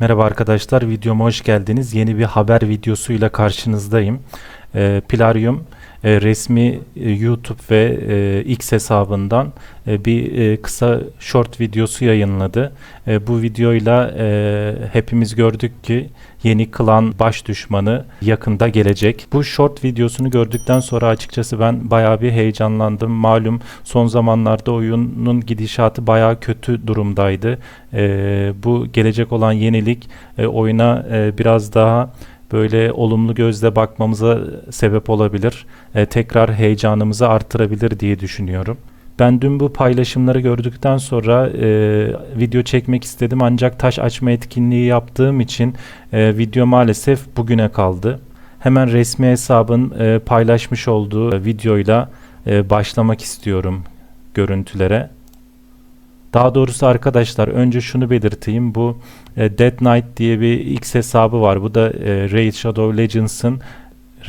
Merhaba arkadaşlar, videoma hoş geldiniz. Yeni bir haber videosuyla karşınızdayım. Ee, Plarium e, resmi e, YouTube ve e, X hesabından e, bir e, kısa short videosu yayınladı. E, bu videoyla e, hepimiz gördük ki yeni klan baş düşmanı yakında gelecek. Bu short videosunu gördükten sonra açıkçası ben bayağı bir heyecanlandım. Malum son zamanlarda oyunun gidişatı bayağı kötü durumdaydı. E, bu gelecek olan yenilik e, oyuna e, biraz daha böyle olumlu gözle bakmamıza sebep olabilir. E, tekrar heyecanımızı artırabilir diye düşünüyorum. Ben dün bu paylaşımları gördükten sonra e, video çekmek istedim ancak taş açma etkinliği yaptığım için e, video maalesef bugüne kaldı. Hemen resmi hesabın e, paylaşmış olduğu videoyla e, başlamak istiyorum görüntülere. Daha doğrusu arkadaşlar önce şunu belirteyim. Bu e, Dead Knight diye bir X hesabı var. Bu da e, Raid Shadow Legends'ın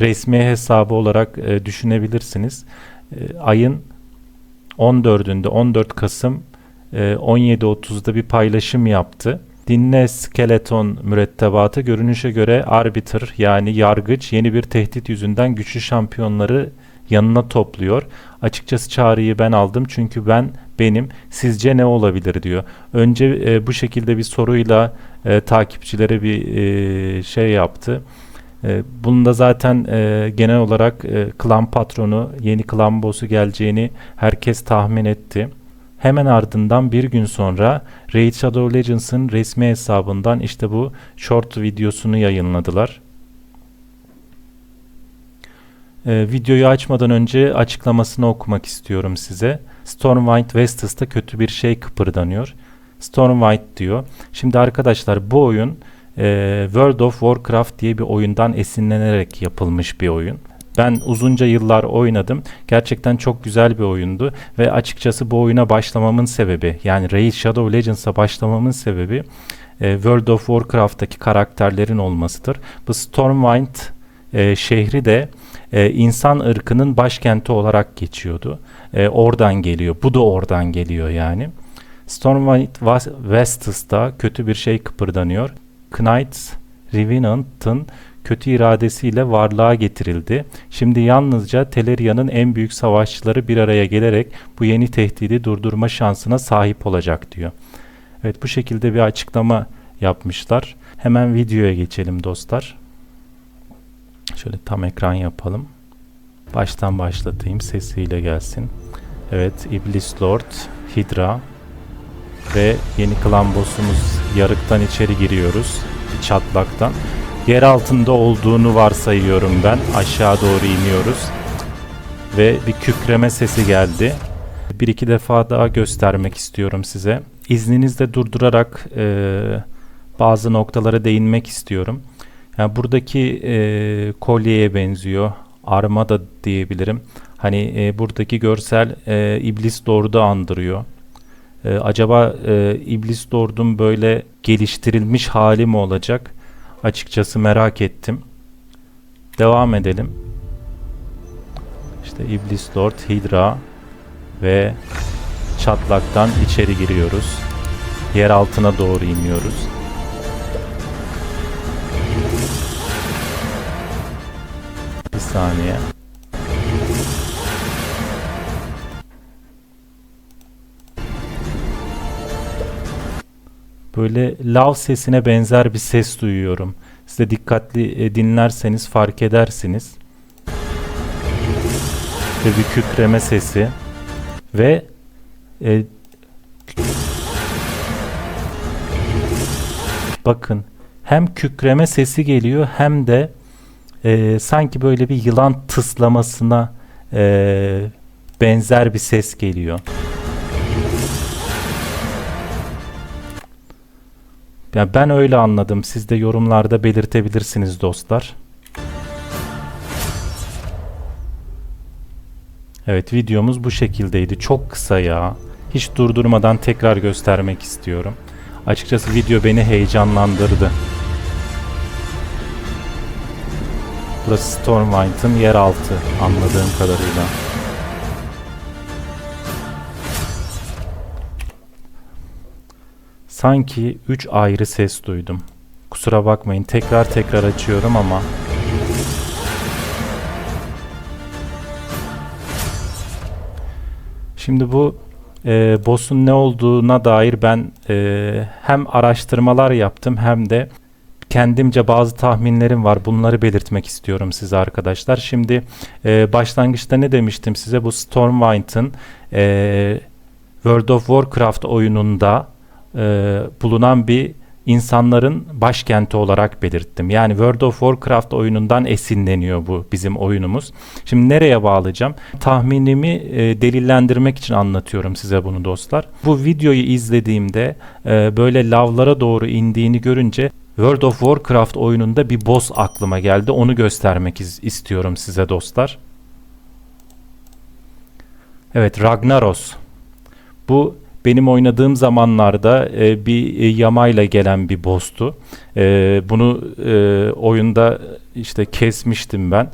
resmi hesabı olarak e, düşünebilirsiniz. E, ayın 14'ünde 14 Kasım e, 17.30'da bir paylaşım yaptı. Dinle Skeleton mürettebatı görünüşe göre Arbiter yani yargıç yeni bir tehdit yüzünden güçlü şampiyonları yanına topluyor. Açıkçası çağrıyı ben aldım çünkü ben benim sizce ne olabilir diyor. Önce e, bu şekilde bir soruyla e, takipçilere bir e, şey yaptı. E, bunun da zaten e, genel olarak e, klan patronu yeni klan boss'u geleceğini herkes tahmin etti. Hemen ardından bir gün sonra Raid Shadow Legends'ın resmi hesabından işte bu short videosunu yayınladılar. Ee, videoyu açmadan önce açıklamasını okumak istiyorum size. Stormwind Vestus'ta kötü bir şey kıpırdanıyor. Stormwind diyor. Şimdi arkadaşlar bu oyun e, World of Warcraft diye bir oyundan esinlenerek yapılmış bir oyun. Ben uzunca yıllar oynadım. Gerçekten çok güzel bir oyundu ve açıkçası bu oyuna başlamamın sebebi yani Raid Shadow Legends'a başlamamın sebebi e, World of Warcraft'taki karakterlerin olmasıdır. Bu Stormwind e, şehri de e, insan ırkının başkenti olarak geçiyordu. E, oradan geliyor. Bu da oradan geliyor yani. Stormwind Vestus'ta kötü bir şey kıpırdanıyor. Knights Revenant'ın kötü iradesiyle varlığa getirildi. Şimdi yalnızca Teleria'nın en büyük savaşçıları bir araya gelerek bu yeni tehdidi durdurma şansına sahip olacak diyor. Evet bu şekilde bir açıklama yapmışlar. Hemen videoya geçelim dostlar. Şöyle tam ekran yapalım. Baştan başlatayım sesiyle gelsin. Evet İblis Lord, Hydra ve yeni klan boss'umuz yarıktan içeri giriyoruz. Çatlaktan. Yer altında olduğunu varsayıyorum ben. Aşağı doğru iniyoruz. Ve bir kükreme sesi geldi. Bir iki defa daha göstermek istiyorum size. İzninizle durdurarak e, bazı noktalara değinmek istiyorum. Yani buradaki e, kolyeye benziyor. Armada diyebilirim. Hani e, buradaki görsel e, İblis Lord'u andırıyor. E, acaba e, İblis Lord'un böyle geliştirilmiş hali mi olacak? Açıkçası merak ettim. Devam edelim. İşte İblis Lord, Hydra ve çatlaktan içeri giriyoruz. Yer altına doğru iniyoruz. Saniye. Böyle lav sesine benzer bir ses duyuyorum. Size dikkatli e, dinlerseniz fark edersiniz. Ve bir kükreme sesi. Ve e, bakın hem kükreme sesi geliyor hem de e, sanki böyle bir yılan tıslamasına e, benzer bir ses geliyor. Ya ben öyle anladım. Siz de yorumlarda belirtebilirsiniz dostlar. Evet videomuz bu şekildeydi. Çok kısa ya. Hiç durdurmadan tekrar göstermek istiyorum. Açıkçası video beni heyecanlandırdı. Burası Stormwind'ın yeraltı anladığım kadarıyla. Sanki 3 ayrı ses duydum. Kusura bakmayın. Tekrar tekrar açıyorum ama Şimdi bu e, boss'un ne olduğuna dair ben e, hem araştırmalar yaptım hem de kendimce bazı tahminlerim var. Bunları belirtmek istiyorum size arkadaşlar. Şimdi e, başlangıçta ne demiştim size? Bu Stormwind'ın e, World of Warcraft oyununda e, bulunan bir insanların başkenti olarak belirttim. Yani World of Warcraft oyunundan esinleniyor bu bizim oyunumuz. Şimdi nereye bağlayacağım? Tahminimi e, delillendirmek için anlatıyorum size bunu dostlar. Bu videoyu izlediğimde e, böyle lavlara doğru indiğini görünce World of Warcraft oyununda bir boss aklıma geldi. Onu göstermek istiyorum size dostlar. Evet Ragnaros. Bu benim oynadığım zamanlarda e, bir e, yamayla gelen bir boss'tu. E, bunu e, oyunda işte kesmiştim ben.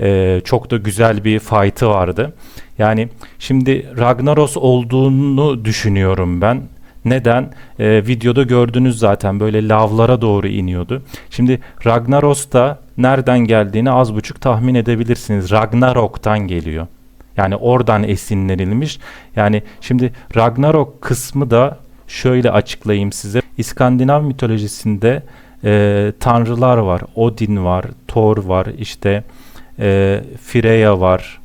E, çok da güzel bir fight'ı vardı. Yani şimdi Ragnaros olduğunu düşünüyorum ben. Neden? E, videoda gördünüz zaten böyle lavlara doğru iniyordu. Şimdi Ragnaros da nereden geldiğini az buçuk tahmin edebilirsiniz. Ragnarok'tan geliyor. Yani oradan esinlenilmiş. Yani şimdi Ragnarok kısmı da şöyle açıklayayım size. İskandinav mitolojisinde e, tanrılar var. Odin var, Thor var, işte e, Freya var.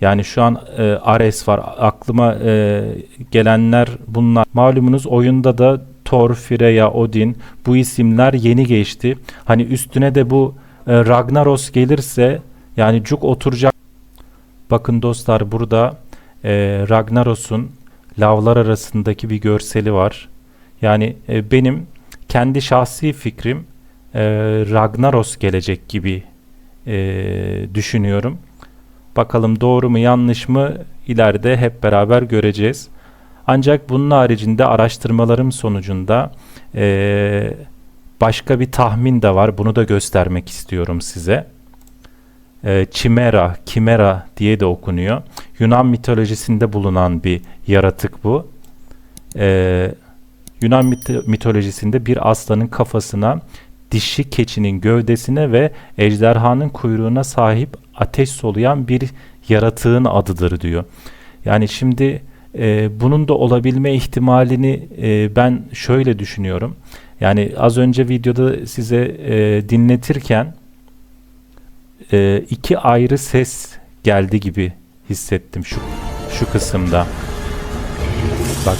Yani şu an e, Ares var. Aklıma e, gelenler bunlar. Malumunuz oyunda da Thor, Freya, Odin bu isimler yeni geçti. Hani üstüne de bu e, Ragnaros gelirse yani cuk oturacak. Bakın dostlar burada e, Ragnaros'un lavlar arasındaki bir görseli var. Yani e, benim kendi şahsi fikrim e, Ragnaros gelecek gibi e, düşünüyorum. Bakalım doğru mu yanlış mı ileride hep beraber göreceğiz. Ancak bunun haricinde araştırmalarım sonucunda e, başka bir tahmin de var. Bunu da göstermek istiyorum size. E, Chimera, Kimera diye de okunuyor. Yunan mitolojisinde bulunan bir yaratık bu. E, Yunan mit- mitolojisinde bir aslanın kafasına, dişi keçinin gövdesine ve ejderhanın kuyruğuna sahip ateş soluyan bir yaratığın adıdır diyor. Yani şimdi e, bunun da olabilme ihtimalini e, ben şöyle düşünüyorum. Yani az önce videoda size e, dinletirken e, iki ayrı ses geldi gibi hissettim şu şu kısımda. Bak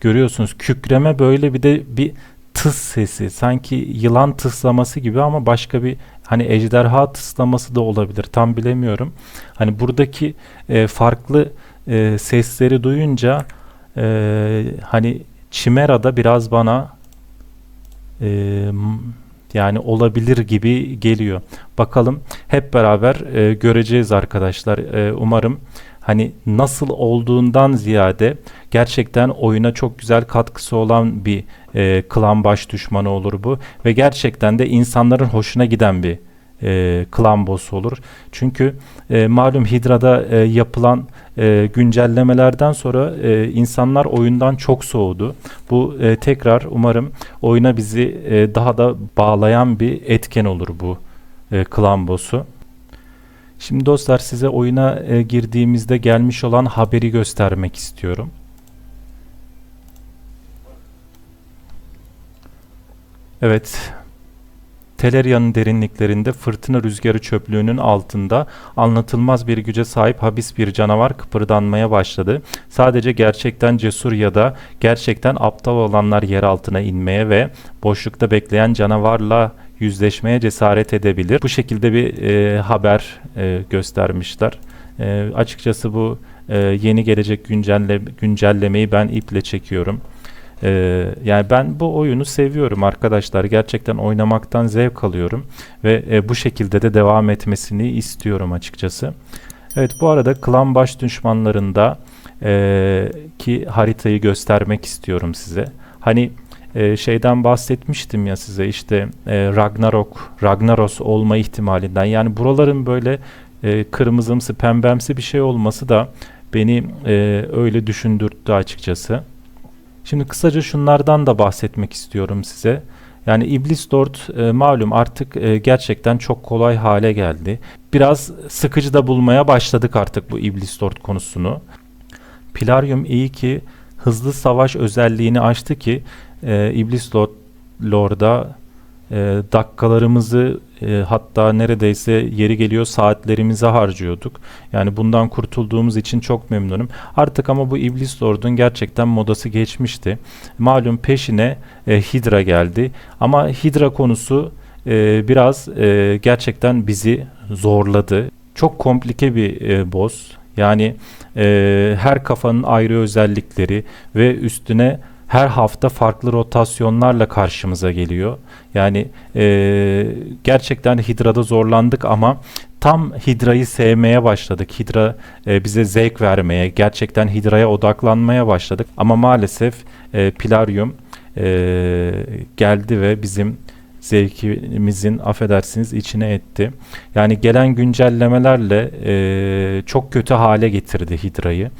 görüyorsunuz kükreme böyle bir de bir tıs sesi sanki yılan tıslaması gibi ama başka bir hani ejderha tıslaması da olabilir tam bilemiyorum. Hani buradaki e, farklı e, sesleri duyunca e, hani Chimera'da biraz bana e, yani olabilir gibi geliyor. Bakalım hep beraber e, göreceğiz arkadaşlar. E, umarım hani nasıl olduğundan ziyade gerçekten oyuna çok güzel katkısı olan bir e, klan baş düşmanı olur bu ve gerçekten de insanların hoşuna giden bir e, klan boss'u olur. Çünkü e, malum Hidra'da e, yapılan e, güncellemelerden sonra e, insanlar oyundan çok soğudu. Bu e, tekrar umarım oyuna bizi e, daha da bağlayan bir etken olur bu e, klan boss'u. Şimdi dostlar size oyuna e, girdiğimizde gelmiş olan haberi göstermek istiyorum. Evet, Teleria'nın derinliklerinde fırtına rüzgarı çöplüğünün altında anlatılmaz bir güce sahip habis bir canavar kıpırdanmaya başladı. Sadece gerçekten cesur ya da gerçekten aptal olanlar yer altına inmeye ve boşlukta bekleyen canavarla yüzleşmeye cesaret edebilir. Bu şekilde bir e, haber e, göstermişler. E, açıkçası bu e, yeni gelecek güncelle, güncellemeyi ben iple çekiyorum. Ee, yani ben bu oyunu seviyorum arkadaşlar. Gerçekten oynamaktan zevk alıyorum ve e, bu şekilde de devam etmesini istiyorum açıkçası. Evet bu arada klan baş düşmanlarında e, ki haritayı göstermek istiyorum size. Hani e, şeyden bahsetmiştim ya size işte e, Ragnarok, Ragnaros olma ihtimalinden. Yani buraların böyle e, kırmızımsı, pembemsi bir şey olması da beni e, öyle düşündürttü açıkçası. Şimdi kısaca şunlardan da bahsetmek istiyorum size. Yani İblis Lord e, malum artık e, gerçekten çok kolay hale geldi. Biraz sıkıcı da bulmaya başladık artık bu İblis Lord konusunu. Pilarium iyi ki hızlı savaş özelliğini açtı ki e, İblis Lord, Lord'a e, dakikalarımızı e, hatta neredeyse yeri geliyor saatlerimizi harcıyorduk. Yani bundan kurtulduğumuz için çok memnunum. Artık ama bu İblis Lord'un gerçekten modası geçmişti. Malum peşine e, Hydra geldi. Ama Hydra konusu e, biraz e, gerçekten bizi zorladı. Çok komplike bir e, boss. Yani e, her kafanın ayrı özellikleri ve üstüne her hafta farklı rotasyonlarla karşımıza geliyor. Yani e, gerçekten Hidra'da zorlandık ama tam Hidra'yı sevmeye başladık. Hidra e, bize zevk vermeye, gerçekten Hidra'ya odaklanmaya başladık. Ama maalesef e, Pilarium e, geldi ve bizim zevkimizin affedersiniz içine etti. Yani gelen güncellemelerle e, çok kötü hale getirdi Hidra'yı.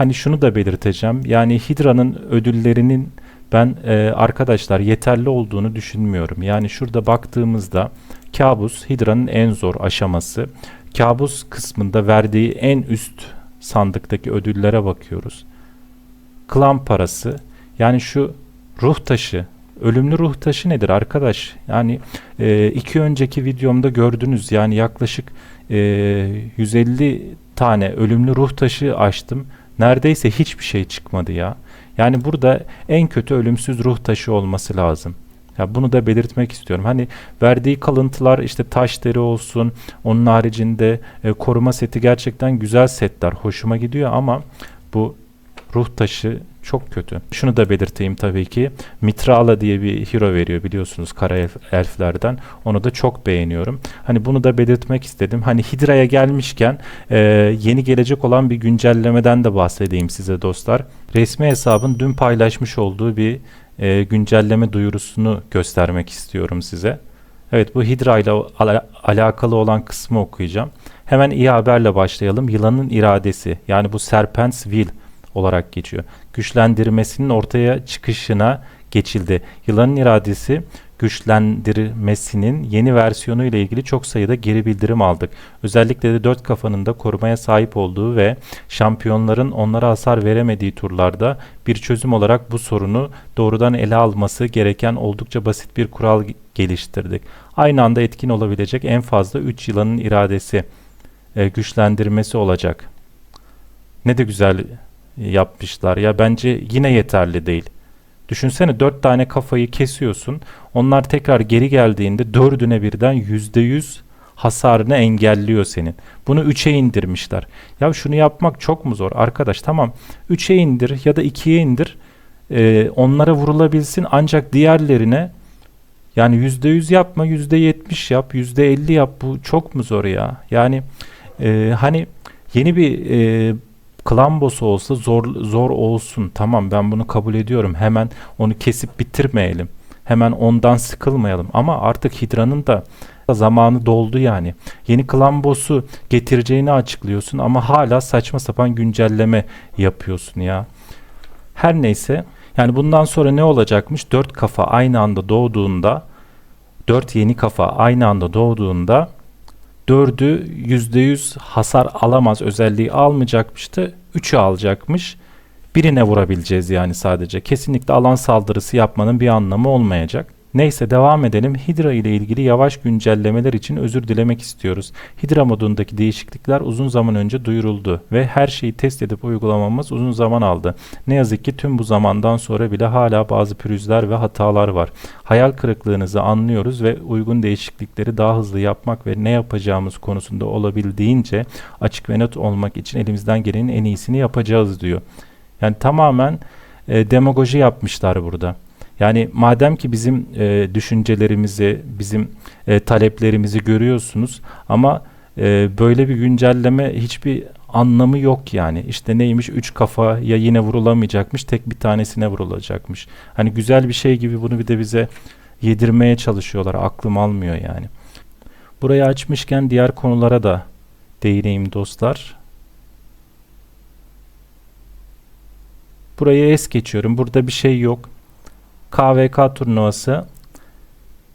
Hani şunu da belirteceğim. Yani Hidra'nın ödüllerinin ben e, arkadaşlar yeterli olduğunu düşünmüyorum. Yani şurada baktığımızda kabus Hidra'nın en zor aşaması. Kabus kısmında verdiği en üst sandıktaki ödüllere bakıyoruz. Klan parası yani şu ruh taşı Ölümlü ruh taşı nedir arkadaş? Yani e, iki önceki videomda gördünüz yani yaklaşık e, 150 tane ölümlü ruh taşı açtım. Neredeyse hiçbir şey çıkmadı ya. Yani burada en kötü ölümsüz ruh taşı olması lazım. Ya bunu da belirtmek istiyorum. Hani verdiği kalıntılar işte taş deri olsun, onun haricinde e, koruma seti gerçekten güzel setler. Hoşuma gidiyor ama bu ruh taşı çok kötü. Şunu da belirteyim tabii ki. Mitrala diye bir hero veriyor biliyorsunuz kara elf, elflerden. Onu da çok beğeniyorum. Hani bunu da belirtmek istedim. Hani Hidra'ya gelmişken e, yeni gelecek olan bir güncellemeden de bahsedeyim size dostlar. Resmi hesabın dün paylaşmış olduğu bir e, güncelleme duyurusunu göstermek istiyorum size. Evet bu Hidra ile al alakalı olan kısmı okuyacağım. Hemen iyi haberle başlayalım. Yılanın iradesi yani bu Serpent's Will olarak geçiyor. Güçlendirmesinin ortaya çıkışına geçildi. Yılanın iradesi güçlendirmesinin yeni versiyonu ile ilgili çok sayıda geri bildirim aldık. Özellikle de dört kafanın da korumaya sahip olduğu ve şampiyonların onlara hasar veremediği turlarda bir çözüm olarak bu sorunu doğrudan ele alması gereken oldukça basit bir kural geliştirdik. Aynı anda etkin olabilecek en fazla 3 yılanın iradesi e, güçlendirmesi olacak. Ne de güzel yapmışlar. Ya bence yine yeterli değil. Düşünsene dört tane kafayı kesiyorsun. Onlar tekrar geri geldiğinde dördüne birden yüzde yüz hasarını engelliyor senin. Bunu 3'e indirmişler. Ya şunu yapmak çok mu zor? Arkadaş tamam 3'e indir ya da 2'ye indir. Ee, onlara vurulabilsin ancak diğerlerine yani %100 yapma %70 yap %50 yap bu çok mu zor ya? Yani e, hani yeni bir e, klan boss'u olsa zor zor olsun. Tamam ben bunu kabul ediyorum. Hemen onu kesip bitirmeyelim. Hemen ondan sıkılmayalım. Ama artık Hidra'nın da zamanı doldu yani. Yeni klan boss'u getireceğini açıklıyorsun ama hala saçma sapan güncelleme yapıyorsun ya. Her neyse yani bundan sonra ne olacakmış? Dört kafa aynı anda doğduğunda dört yeni kafa aynı anda doğduğunda 4'ü %100 hasar alamaz özelliği almayacakmıştı. 3'ü alacakmış. Birine vurabileceğiz yani sadece. Kesinlikle alan saldırısı yapmanın bir anlamı olmayacak. Neyse devam edelim. Hydra ile ilgili yavaş güncellemeler için özür dilemek istiyoruz. Hydra modundaki değişiklikler uzun zaman önce duyuruldu ve her şeyi test edip uygulamamız uzun zaman aldı. Ne yazık ki tüm bu zamandan sonra bile hala bazı pürüzler ve hatalar var. Hayal kırıklığınızı anlıyoruz ve uygun değişiklikleri daha hızlı yapmak ve ne yapacağımız konusunda olabildiğince açık ve net olmak için elimizden gelenin en iyisini yapacağız diyor. Yani tamamen e, demagoji yapmışlar burada. Yani madem ki bizim e, düşüncelerimizi, bizim e, taleplerimizi görüyorsunuz ama e, böyle bir güncelleme hiçbir anlamı yok yani. İşte neymiş üç kafa ya yine vurulamayacakmış tek bir tanesine vurulacakmış. Hani güzel bir şey gibi bunu bir de bize yedirmeye çalışıyorlar. Aklım almıyor yani. Burayı açmışken diğer konulara da değineyim dostlar. Burayı es geçiyorum. Burada bir şey yok. KVK turnuvası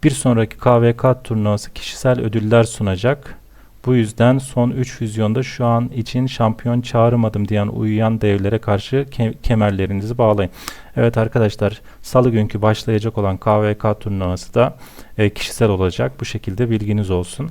bir sonraki KVK turnuvası kişisel ödüller sunacak. Bu yüzden son 3 füzyonda şu an için şampiyon çağırmadım diyen uyuyan devlere karşı ke- kemerlerinizi bağlayın. Evet arkadaşlar salı günkü başlayacak olan KVK turnuvası da e, kişisel olacak. Bu şekilde bilginiz olsun.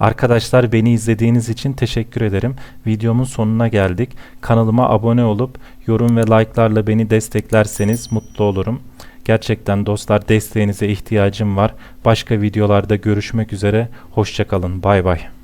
Arkadaşlar beni izlediğiniz için teşekkür ederim. Videomun sonuna geldik. Kanalıma abone olup yorum ve like'larla beni desteklerseniz mutlu olurum. Gerçekten dostlar desteğinize ihtiyacım var. Başka videolarda görüşmek üzere. Hoşçakalın. Bay bay.